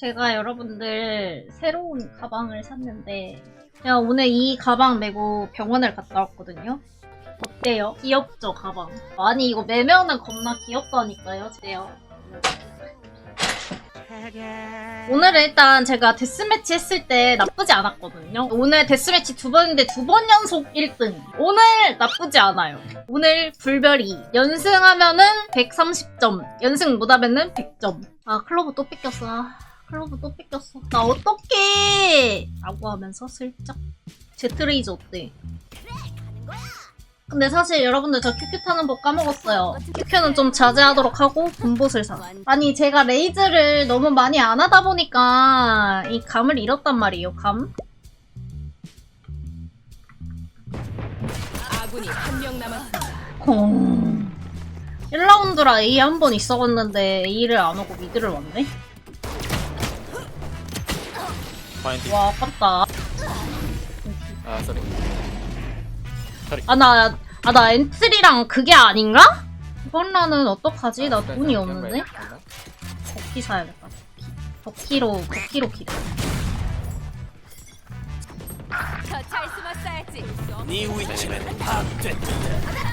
제가 여러분들 새로운 가방을 샀는데 제가 오늘 이 가방 메고 병원을 갔다 왔거든요. 어때요? 귀엽죠 가방? 아니 이거 매면은 겁나 귀엽다니까요. 어때요? 오늘은 일단 제가 데스매치 했을 때 나쁘지 않았거든요. 오늘 데스매치 두 번인데 두 번 연속 1등. 오늘 나쁘지 않아요. 오늘 불별 2. 연승하면은 130점. 연승 못하면은 100점. 아, 클로브 또 뺏겼어. 아, 클로브 또 뺏겼어. 나 어떡해! 라고 하면서 슬쩍. 제트레이즈 어때? 근데 사실 여러분들 저 큐큐 타는 법 까먹었어요. 큐큐는 좀 자제하도록 하고 분봇을 사. 아니 제가 레이즈를 너무 많이 안 하다 보니까 이 감을 잃었단 말이에요. 감. 아군이 한 명 남았습니다. 콩. 1라운드라 A 한 번 있어봤는데 A를 안 오고 미드를 왔네? 파인딩. 와 아깝다. 아, 쏘리. 아 나 아 나 엔트리랑 그게 아닌가? 이번 라는 어떡하지? 나 돈이 없는데? 버키 사야겠다. 버키. 버키로 버키로 기대. 더 잘 숨었어야지. 네 위치는 파악됐다.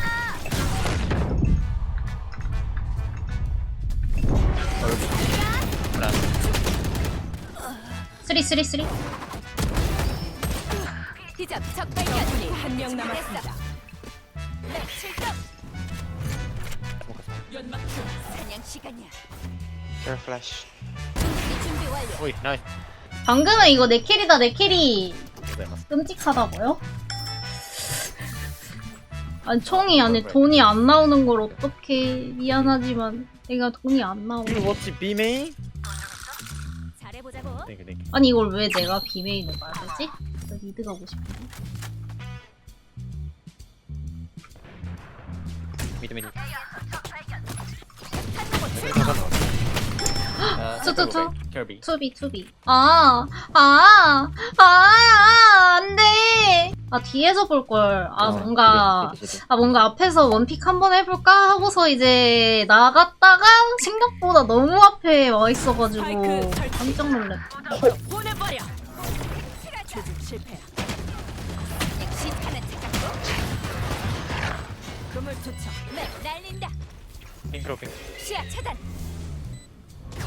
쓰리 쓰리 쓰리. 기적 적 발견. 아군이 한명 남았습니다. 네, 출동. 사냥 시간이야. 준비 완료. 오이, 나이스. 방금은 이거 내 캐리다 내 캐리. 네, 끔찍하다고요? 아니 총이 안에 돈이 안 나오는 걸 어떻게 미안하지만 내가 돈이 안 main? 잘해보자고. 땡큐, 땡큐. 아니 이걸 왜 내가 비메인을 되지? 나 리드 가고 싶은데 미드, 미드. 투투투. 켈비. 투비 투비 아, 아, 아, 아, 안 돼. 아, 뒤에서 볼 걸. 아, 뭔가, 아, 뭔가 앞에서 원픽 한번 해볼까 하고서 이제 나갔다가 생각보다 너무 앞에 와 있어가지고. 깜짝 놀랐 보내버려. 실패야. 역시 하나 착각도. 그물 투척. 네, 날린다. 시야 차단. 핑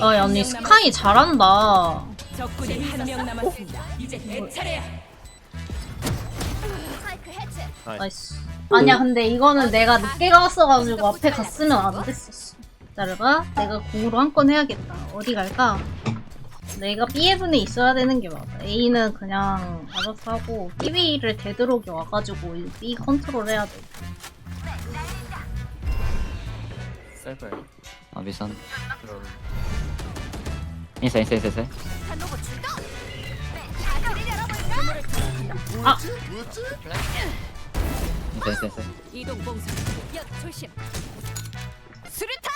아, 야, 한 언니 명 스카이 잘한다. 적군이 한 명 남았습니다. 이제 내 차례야. 스파이크 해체. 나이스. 아니야, 근데 이거는 내가 늦게 갔어가지고 앞에 갔으면 안 됐었어. 기다려봐. 내가 공으로 한 건 해야겠다. 어디 갈까? 내가 B에분에 있어야 되는 게 맞아. A는 그냥 알아서 하고, B를 되도록이 와가지고 이 B 컨트롤 해야 돼. 셀프예요. 아 미선 그럼 인사 인사 인사 인사? 아! 인사 인사 인사 이동 봉쇄. 역 조심. 수류탄.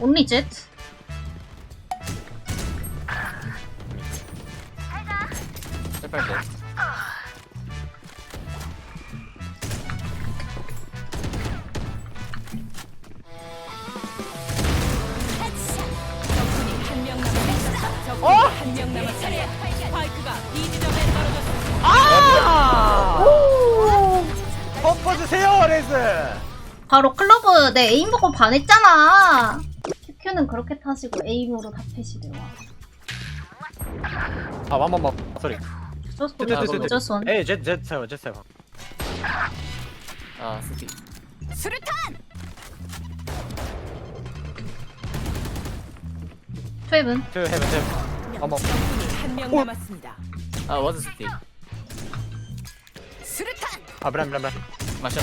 온리? 셀프할 때. 레이스! 바로 클로브 내 에임 보고 반했잖아. QQ는 그렇게 타시고 에임으로 다 패시래요. 아, 완만만. 쏘리. 저스 원. 에이, 제, 제, 세워, 제, 세워. 아, 스티. 수류탄. 트웨븐. 투, 헤븐, 헤븐. 어머. 적군이 한명 남았습니다. 아, 워즈 스티. 수류탄. 아, 브람, 브람, 브람. 마셔,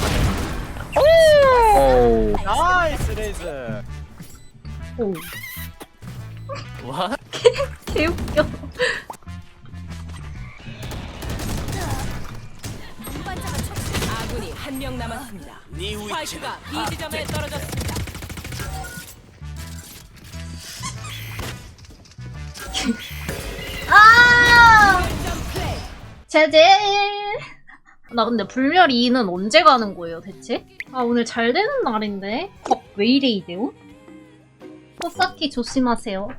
오 나이스, 레이스! 오. 와? 개웃겨. 아군이 한 명 남았습니다. 스파이크가 이 지점에 떨어졌습니다. 아! 점 플레이. 제제. 나 근데 불멸 2는 언제 가는 거예요, 대체? 아, 오늘 잘 되는 날인데? 어, 왜 이래, 이대요? 포사티 조심하세요.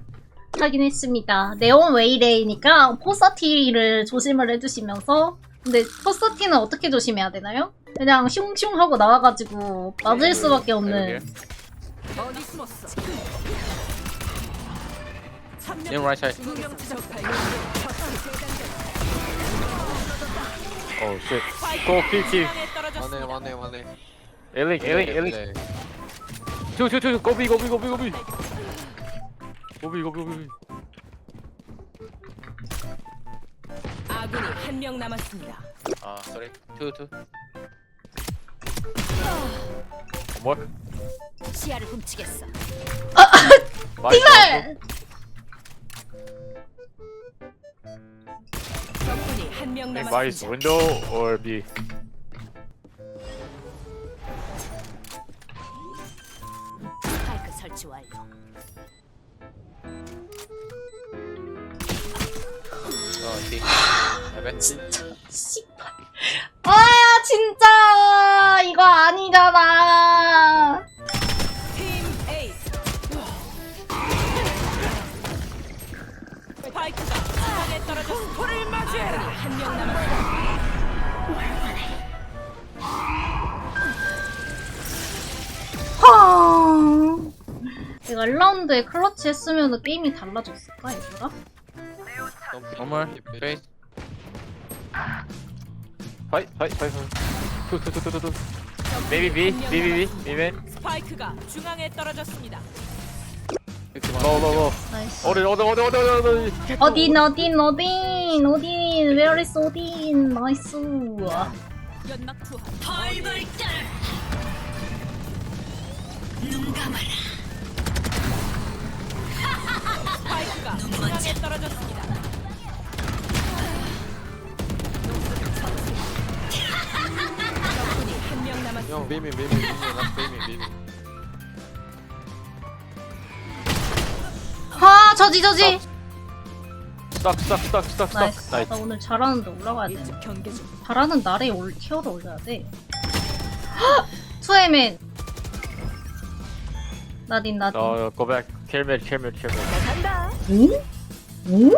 확인했습니다. 네온 웨이레이니까 포사티를 조심을 해주시면서 근데 포사티는 어떻게 조심해야 되나요? 그냥 슝슝 하고 나와가지고 맞을 수밖에 없는 숨었어? In right side. Oh ailing. 네. Two, two, two. Go B, go B, go B, go B. Go B, go B, go B. 아군이 한 명 남았습니다. Ah. Two, two. One more. 시야를 훔치겠어. Nice. 띵을! 한명 Think by his 남았습니다. window or B. 스파이크 설치 완료. 어 D I bet 씨발. 아, 진짜! 이거 아니잖아! 팀. 스파이크가 중앙에 떨어져 맞이해라. 한 명. 내가 1라운드에 클러치 했으면 게임이 달라졌을까, 얘들아? Two, two. Maybe B, B, B, B, B, man. 스파이크가 중앙에 떨어졌습니다. Low, low, low. 나이스. 어디, 어디, 어디, 어디, 어디, 어디. 어딘, 어딘, 어딘, 어딘, where is 어딘, 나이스. 연막 투하. 벌벌 떨. 눈 감아라. 스파이크가 중앙에 떨어졌습니다. 적군이 한 명 남았습니다. 형 비밀 비밀 비밀 나 비밀 비밀 아, 저지, 저지. 나이스. stuck. 나. 오늘 잘하는데 올라가야 돼. 일찍 경계 중. 잘하는 날에 올, 티어를 올려야 돼. 투에맨. 나딘, 나딘. Mid, kill mid, kill mid. 간다. 오? 오?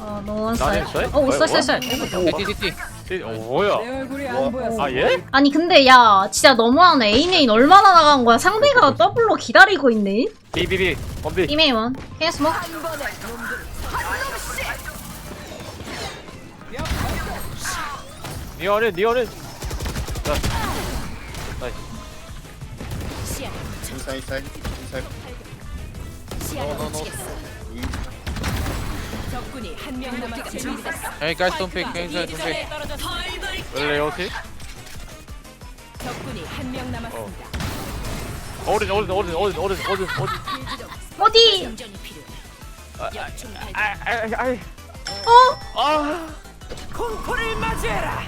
어, 노원 나딘 쌀. 쌀? 어, 있어, 있어, 있어. T, T, 어, 뭐야? 얼굴이 안 보였어. 아, 예? 아니, 근데 야, 진짜 너무하네. 에이메인 얼마나 나간 거야? 상대가 더블로 기다리고 있네. 뭐? 놈들이 Knee on it, knee on it. Nice. Nice. 시야를 적군이 한 명 남았습니다. Hey guys don't pick hey guys don't pick 기절에 떨어졌습니다. Will they OT? 적군이 한 명 남았습니다. Odin, Odin, Odin, Odin, Odin, Odin, Odin. 어디? 정전이 필요해. 아, 역충 발견. 아, 아, 아. 어? 아. 공포를 맞이해라.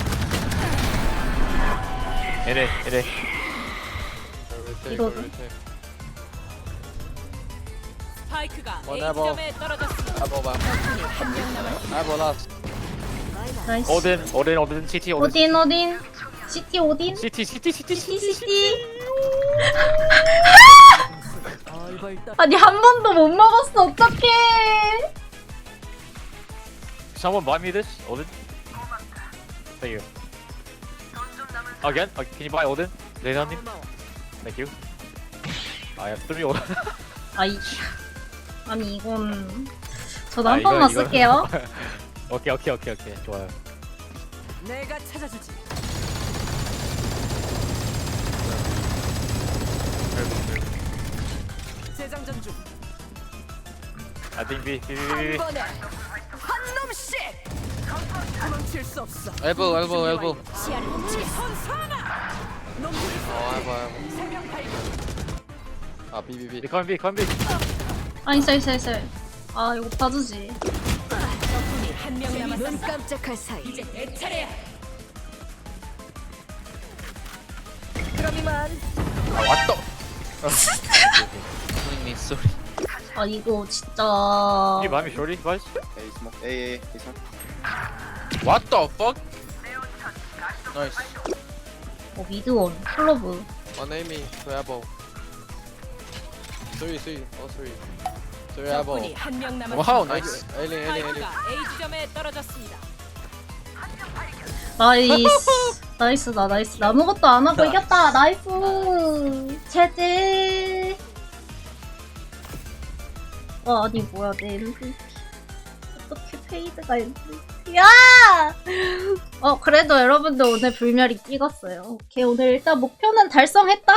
얘네, 얘네. 이거. 스파이크가 원 A점에 떨어졌습니다. Back 적군이 한명 남았습니다. Last 나이스. Odin, Odin, Odin, CT, Odin. 어딘, 어딘? 시티 어딘? CT, CT, CT, 시티. 시티. 아니, 한 번도 못 먹었어. 어떡해. Someone buy me this, Odin. Thank you. Again? Uh, can you buy Odin? 레나님? Thank you. I have three Odin. 아이. 아니, 이건. 저도 아, 한 번만. 쓸게요. 오케이, 오케이, 오케이, 오케이. 좋아요. 내가 찾아주지. 재장전 중. B, B, B, B. 번에 한 놈씩. 도망칠 수 없어. Elbow elbow elbow 시야를 훔치겠어. 손사나. 놈들이 어 elbow elbow 세명 발견. 아 B, come B. 아, 있어, 있어, 있어. 아, 이거 봐주지. 적군이 한명 남았습니다. 눈 깜짝할 사이. 이제 내 차례야. 그럼 이만. 아 왔다 me sorry 아, 이거 진짜. Me shorty, guys? A smoke. A, A, A smoke. What the fuck? Nice. 어, 미드원, 클로브. Enemy to elbow. Three, three, Three elbow. 적군이 한명 Wow, 남았습니다. nice. Alien, alien, alien. 파이크가 A 지점에 떨어졌습니다. 나이스. 나이스, 나 나이스. 나 아무것도 안 하고 이겼다. 나이스. 제제. 와, 아니, 뭐야, 내 MVP. 어떻게 페이드가 MVP야! 어, 그래도 여러분들 오늘 불멸이 찍었어요. 오케이, 오늘 일단 목표는 달성했다.